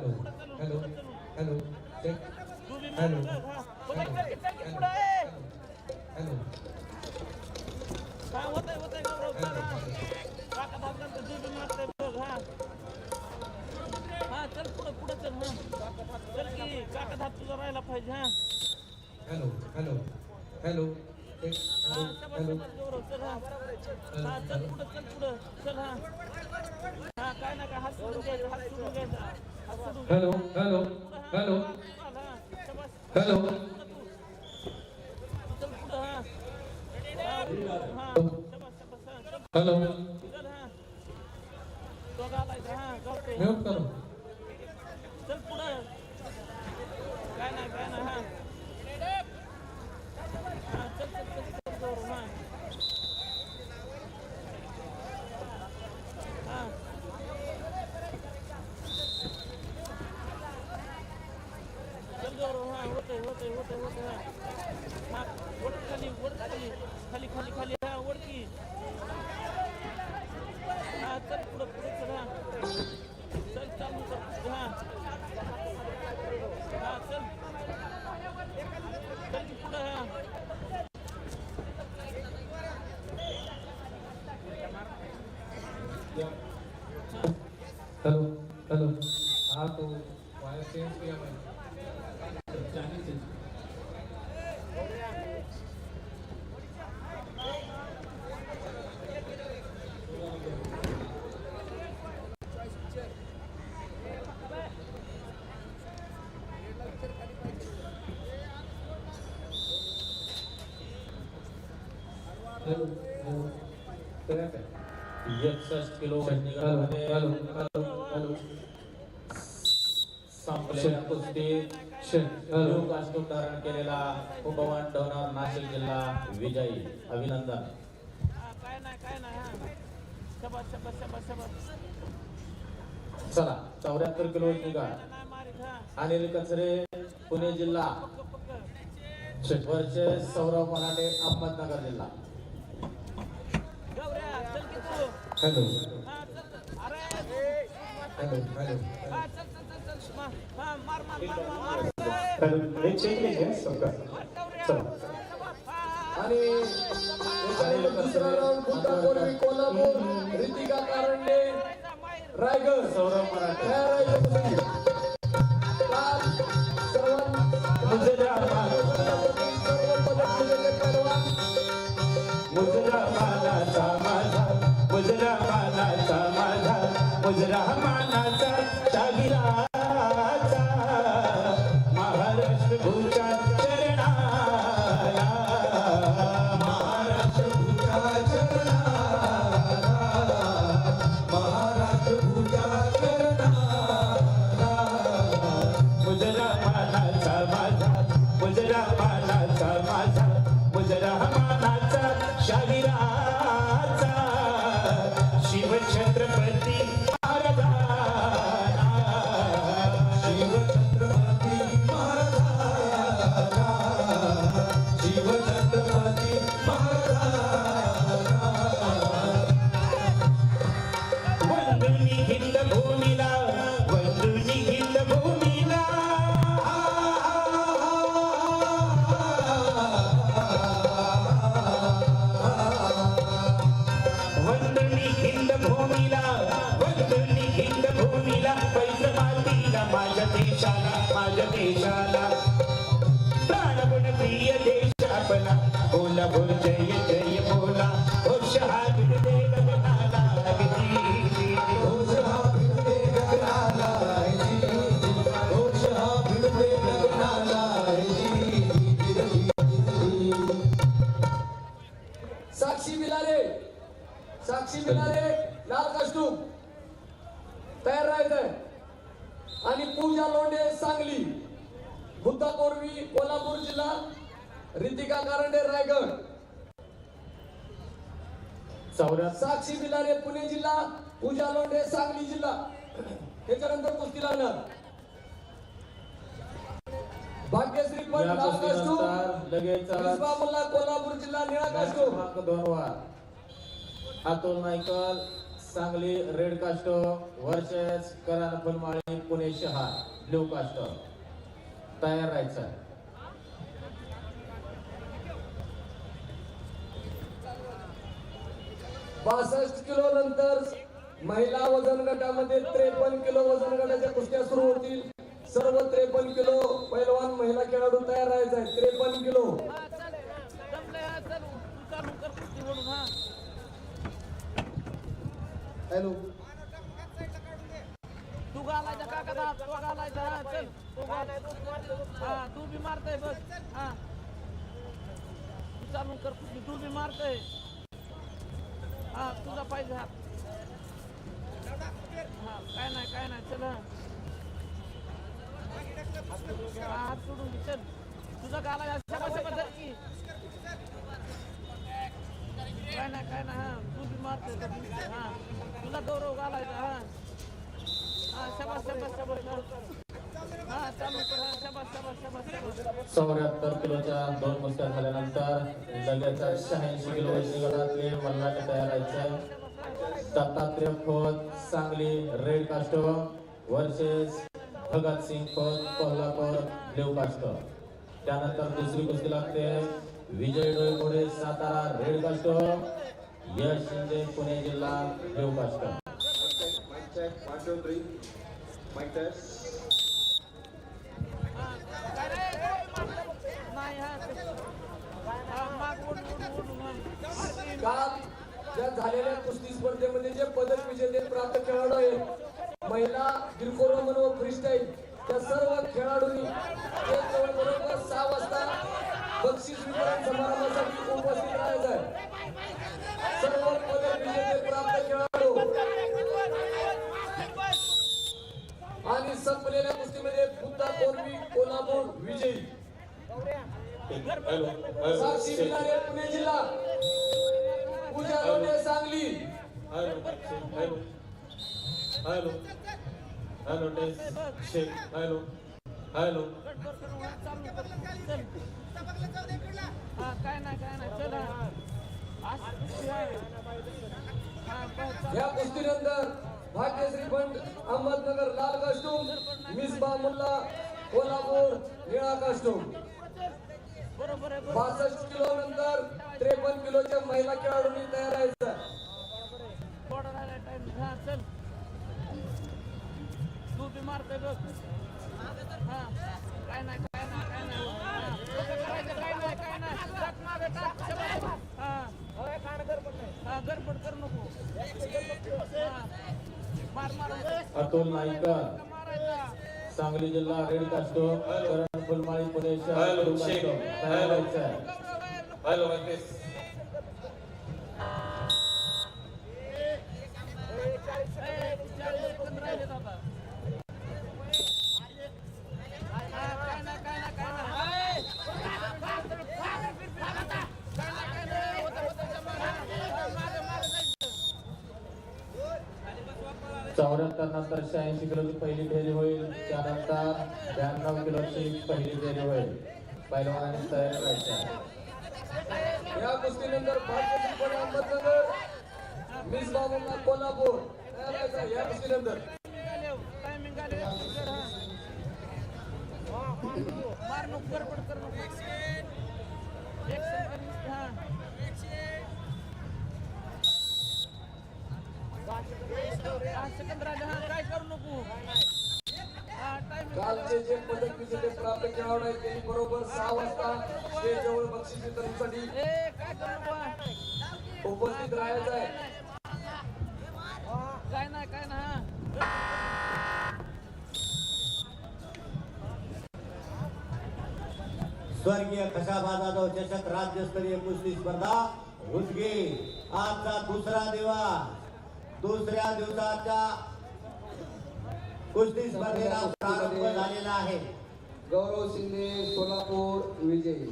hello check. Hello. Hello hello hello check hello hello चल पुढं पुढं चल हा चल की काका धाप तुझा राहायला पाहिजे हा हॅलो हॅलो हॅलो हा हॅलो शबाश हॅलो शबाश गौरव चल हा हा चल पुढं चल पुढं चल हा हा काय ना काय हात सोडून घ्यायचा हात सोडून घ्यायचा हात सोडून घ्यायचा. Hello hello hello. हा, शबाश. हॅलो. चल पुढं हा हा हा शबाश शबाश हा चल हॅलो. चल हा तो घालायचा हा गवते म्यूट करो. খালি খালি খালি। एकसष्ट किलो संपलेल्या कुस्तीत धारण केलेला उपवन डोनर नाशिक जिल्हा विजयी अभिनंदन. चला चौऱ्याहत्तर किलो वजनीगा अनिल कचरे पुणे जिल्हा. पक्क सौरव मराठे अहमदनगर जिल्हा गौऱ्या चल की तू हॅलो. हॅलो हॅलो हा चल. चल चल चल मा- मुजरा मानाचा शागिराचा महाराष्ट्र भूषा चरणाला. महाराष्ट्र भूषा चरणाला. महाराष्ट्र भूषा चरणाला. मुजरा मानाचा माझा मुजरा मानाचा माझा मुजरा मानाचा शागिराचा शिवछत्रपती Bhumila रितिका कारंडे रायगड. चौऱ्याहत्तर साक्षी बिलारे पुणे जिल्हा पूजा लोंढे सांगली जिल्हा. त्याच्यानंतर कुस्ती लागणार. भाग्यश्री पण लगेच मुल्ला कोल्हापूर जिल्हा निळा कास्टूम क्रमांक दोन वर Atul Naikal Sangli red caste versus Karan Phulmali Pune शहर ब्ल्यू कास्ट तयार राहायचं. बासष्ट किलो नंतर महिला वजन गटामध्ये त्रेपन्न किलो वजन गटाच्या कुस्त्या सुरू होतील. सर्व त्रेपन्न किलो पैलवान महिला खेळाडू तयार राहायचा आहे त्रेपन्न किलो. हॅलो. तू घालायचा काका दा तो घालायचा. चल. तो घाल तू बी मारतय बघ हा. तू चालू कर कुस्ती तू बी मारतय. हा तुझा पाहिजे हा. हा काय नाही काय नाही चल. हात सोडून घे चल. तुझा गाला शबा की. काय नाही काय नाही हा तू बी मारतोय हा. तुला गौरव घालायचा हा. हा शबा शबा शबा चौऱ्याहत्तर किलोच्या दोन कुस्त्या झाल्यानंतर लगेच शहाऐंशी किलो वजनी गटातले तयार व्हायचे Dattatray Khot Sangli red caste versus Bhagat Singh Khot Kolhapur blue caste त्यानंतर दुसरी कुस्ती लागते. विजय डोईपुढे सातारा रेड कास्ट यश शिंदे पुणे जिल्हा ब्ल्यू कास्ट काल ज्या झालेल्या कुस्ती स्पर्धेमध्ये जे पदक विजेते प्राप्त खेळाडू आहेत महिला गिरकोरोमन व फ्रीस्टाईल त्या सर्व खेळाडूंनी बरोबर सहा वाजता बक्षीस वितरण समारंभासाठी उपस्थित राहायचं आहे. सर्व पदक विजेते प्राप्त खेळाडू आणि संपलेल्या कुस्तीमध्ये बुद्धा कोलवी कोल्हापूर विजयी. साक्षी बिलारे पुणे जिल्हा. Pooja Londhe Sangli. Hello hello hello Shaikh hello hello या कुस्तीनंतर भाग्यश्री फंड अहमदनगर लाल कास्टूम मिसबा मुल्ला कोल्हापूर निळा कास्टूम आहे बासष्ट किलो नंतर त्रेपन्न किलोच्या महिला खेळाडूंनी तयार हा चल. तू बी मारतोय काय नाही काय नाही काय नाही. काय नाही गडबड कर नको. अतुल मारायचा. सांगली जिल्हा रेड कास्टो. करण फुलमाळी पुणे शहर ब्ल्यू कास्टो तयार राहायचं Hello, like this. ए, चाळीस सेकंद राहिलेत आता. हा, काय नाही, काय नाही, काय नाही. काय नाही, काय नाही. होतं, होतं, जमा. हा, मागं, मागं जायचं. एकाहत्तर नंतर शहाऐंशी किलोची पहिली फेरी होईल. त्यानंतर ब्याण्णव किलोची पहिली फेरी होईल. पहिलवानाने तयार राहायचं या कुस्तीनंतर भाग्यश्री फंड कोल्हापूर. तयार राहायचं या कुस्तीनंतर. Timing आले, timing आले. कर, हा. मार नको, गडबड कर नको. एक सेकंद, हा. पाच सेकंद राहिले, हा, काय करू नको कालचे जे पदक विजेते प्राप्त खेळाडू आहेत त्यांनी बरोबर सहा वाजता बक्षीस वितरणसाठी उपस्थित राहायचं आहे काय काय स्वर्गीय कशाबा जाधव चषक राज्यस्तरीय कुस्ती स्पर्धा उदगी आजचा दुसरा दिवस. दुसऱ्या दिवसाच्या कुस्ती स्पर्धेला प्रारंभ झालेला आहे. गौरव शिंदे सोलापूर विजयी.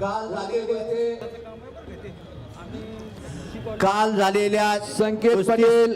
काल झालेल्या ते काल झालेल्या संकेत पाटील